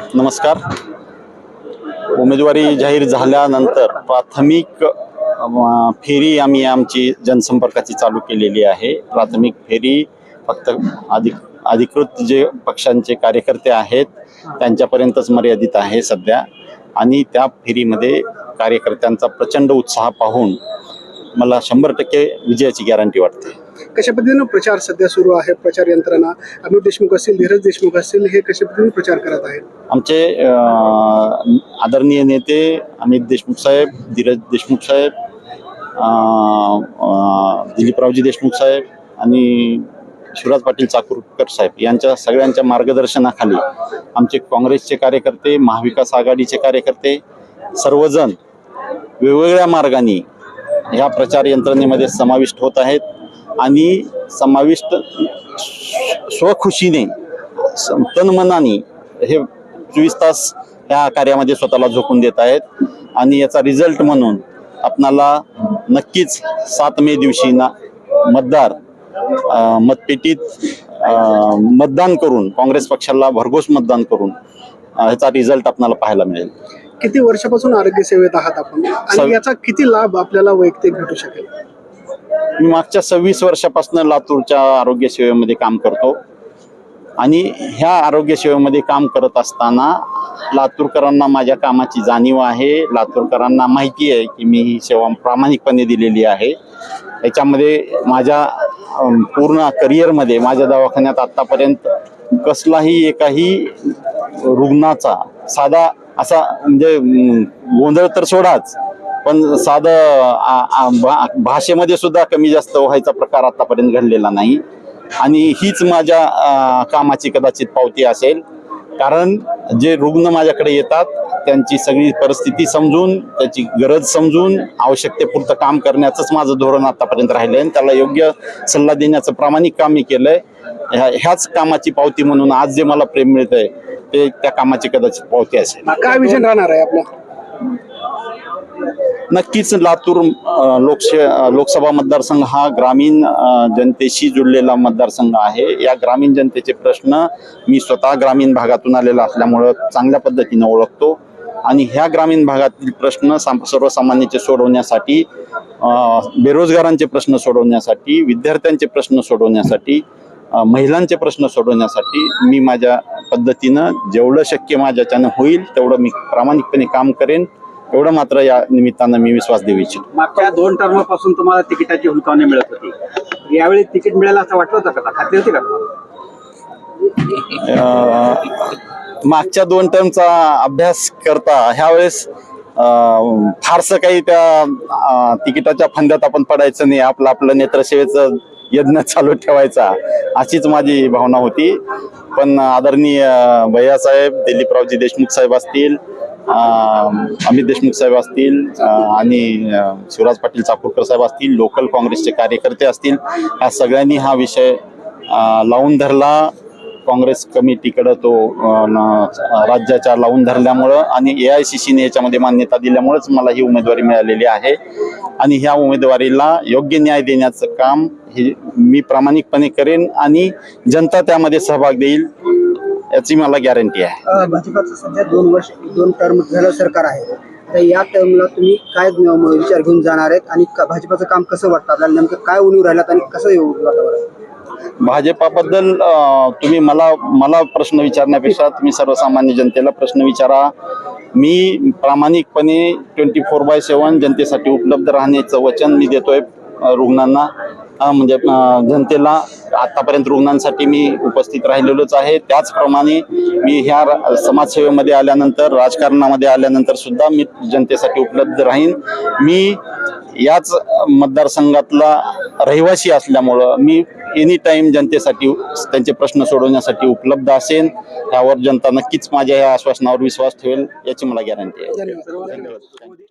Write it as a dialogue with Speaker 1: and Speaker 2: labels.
Speaker 1: नमस्कार. उमेदवारी जाहीर झाल्यानंतर प्राथमिक फेरी आम्ही आमची जनसंपर्काची चालू केलेली आहे. प्राथमिक फेरी फक्त अधिक अधिकृत जे पक्षांचे कार्यकर्ते आहेत त्यांच्यापर्यंतच मर्यादित आहे सध्या. आणि त्या फेरीमध्ये कार्यकर्त्यांचा प्रचंड उत्साह पाहून मला शंभर टक्के विजयाची गॅरंटी वाटते.
Speaker 2: कशा पद्धतीनं प्रचार सध्या सुरू आहे प्रचार यंत्रणा? अमित देशमुख असतील धीरज देशमुख असतील हे कशा पद्धतीने प्रचार करत आहेत?
Speaker 1: आमचे आदरणीय नेते अमित देशमुख साहेब धीरज देशमुख साहेब दिलीपरावजी देशमुख साहेब आणि शिवराज पाटील चाकूरकर साहेब यांच्या सगळ्यांच्या मार्गदर्शनाखाली आमचे काँग्रेसचे कार्यकर्ते महाविकास आघाडीचे कार्यकर्ते सर्वजण वेगवेगळ्या मार्गाने ह्या प्रचार यंत्रणेमध्ये समाविष्ट होत आहेत. आणि समाविष्ट स्वखुशीने तनमनाने हे चोवीस तास ह्या कार्यामध्ये स्वतःला झोकून देत आहेत. आणि याचा रिझल्ट म्हणून आपणाला नक्कीच सात मे दिवशी ना मतदार मतपेटीत मतदान करून काँग्रेस पक्षाला भरघोस मतदान करून ह्याचा रिझल्ट आपल्याला पाहायला मिळेल.
Speaker 2: किती वर्षापासून आरोग्य सेवेत आहात आपण? याचा किती लाभ आपल्याला वैयक्तिक भेटू शकेल?
Speaker 1: मी मागच्या सव्वीस वर्षापासून लातूरच्या आरोग्य सेवेमध्ये काम करतो. आणि ह्या आरोग्य सेवेमध्ये काम करत असताना लातूरकरांना माझ्या कामाची जाणीव आहे. लातूरकरांना माहिती आहे की मी ही सेवा प्रामाणिकपणे दिलेली आहे. याच्यामध्ये माझ्या पूर्ण करिअरमध्ये माझ्या दवाखान्यात आत्तापर्यंत कसलाही एकाही रुग्णाचा साधा असा म्हणजे गोंधळ तर सोडाच पण साधं भा- भाषेमध्ये सुद्धा कमी जास्त व्हायचा प्रकार आतापर्यंत घडलेला नाही. आणि हीच माझ्या कामाची कदाचित पावती असेल. कारण जे रुग्ण माझ्याकडे येतात त्यांची सगळी परिस्थिती समजून त्याची गरज समजून आवश्यकतेपुरतं काम करण्याचंच माझं धोरण आतापर्यंत राहिलं आहे आणि त्याला योग्य सल्ला देण्याचं प्रामाणिक काम मी केलंय. ह्या ह्याच कामाची पावती म्हणून आज जे मला प्रेम मिळतंय ते त्या कामाची कदाचित पावती असेल.
Speaker 2: काय विजन राहणार आहे आपलं?
Speaker 1: नक्कीच लातूर लोकश लोकसभा मतदारसंघ हा ग्रामीण जनतेशी जुळलेला मतदारसंघ आहे. या ग्रामीण जनतेचे प्रश्न मी स्वतः ग्रामीण भागातून आलेला असल्यामुळं चांगल्या पद्धतीनं ओळखतो. आणि ह्या ग्रामीण भागातील प्रश्न साम- सोडवण्यासाठी बेरोजगारांचे प्रश्न सोडवण्यासाठी विद्यार्थ्यांचे प्रश्न सोडवण्यासाठी महिलांचे प्रश्न सोडवण्यासाठी मी माझ्या पद्धतीनं जेवढं शक्य माझ्याच्यानं होईल तेवढं मी प्रामाणिकपणे काम करेन. एवढं मात्र या निमित्तानं मी विश्वास देऊ इच्छितो.
Speaker 3: मागच्या दोन टर्मपासून तुम्हाला तिकिटाची हुलकावणी मिळत होती. यावेळी तिकीट मिळेल असं वाटलं होतं का? खात्री होती का?
Speaker 1: मागच्या दोन टर्मचा अभ्यास करता ह्यावेळेस फारसं काही त्या तिकिटाच्या फंद्यात आपण पडायचं नाही. आपलं आपलं नेत्रसेवेचं यज्ञ चालू ठेवायचा अशीच माझी भावना होती. पण आदरणीय भैयासाहेब दिलीपरावजी देशमुख साहेब असतील अमित देशमुख साहेब असतील आणि शिवराज पाटील चाकूरकर साहेब असतील लोकल काँग्रेसचे कार्यकर्ते असतील ह्या सगळ्यांनी हा विषय लावून धरला. काँग्रेस कमिटीकडं तो राज्याच्या लावून धरल्यामुळं आणि ए आय सी सीने याच्यामध्ये मान्यता दिल्यामुळेच मला ही उमेदवारी मिळालेली आहे. आणि ह्या उमेदवारीला योग्य न्याय देण्याचं काम हे मी प्रामाणिकपणे करेन आणि जनता त्यामध्ये सहभाग देईल. याची मला गॅरंटी आहे.
Speaker 4: भाजपाचं सध्या दोन वर्ष दोन टर्म झालं सरकार आहे. तर या टर्मला तुम्ही काय विचार घेऊन जाणार आहेत? आणि क- भाजपाचं काम कसं वाटतं? आपल्याला नेमकं काय उणीव राहिलात आणि कसं येऊ वातावरण?
Speaker 1: भाजपाबद्दल तुम्ही मला मला प्रश्न विचारण्यापेक्षा तुम्ही सर्वसामान्य जनतेला प्रश्न विचारा. मी प्रामाणिकपणे ट्वेंटी फोर बाय सेवन जनतेसाठी उपलब्ध राहण्याचं वचन मी देतोय रुग्णांना. म्हणजे जनतेला आतापर्यंत रुग्णांसाठी मी उपस्थित राहिलेलोच आहे. त्याचप्रमाणे मी ह्या समाजसेवेमध्ये आल्यानंतर राजकारणामध्ये आल्यानंतर सुद्धा मी जनतेसाठी उपलब्ध राहीन. मी याच मतदारसंघातला रहिवासी असल्यामुळं मी एनी टाईम जनतेसाठी त्यांचे प्रश्न सोडवण्यासाठी उपलब्ध असेन. यावर जनता नक्कीच माझ्या या आश्वासनावर विश्वास ठेवेल याची मला गॅरंटी आहे.
Speaker 2: धन्यवाद.
Speaker 1: धन्यवाद.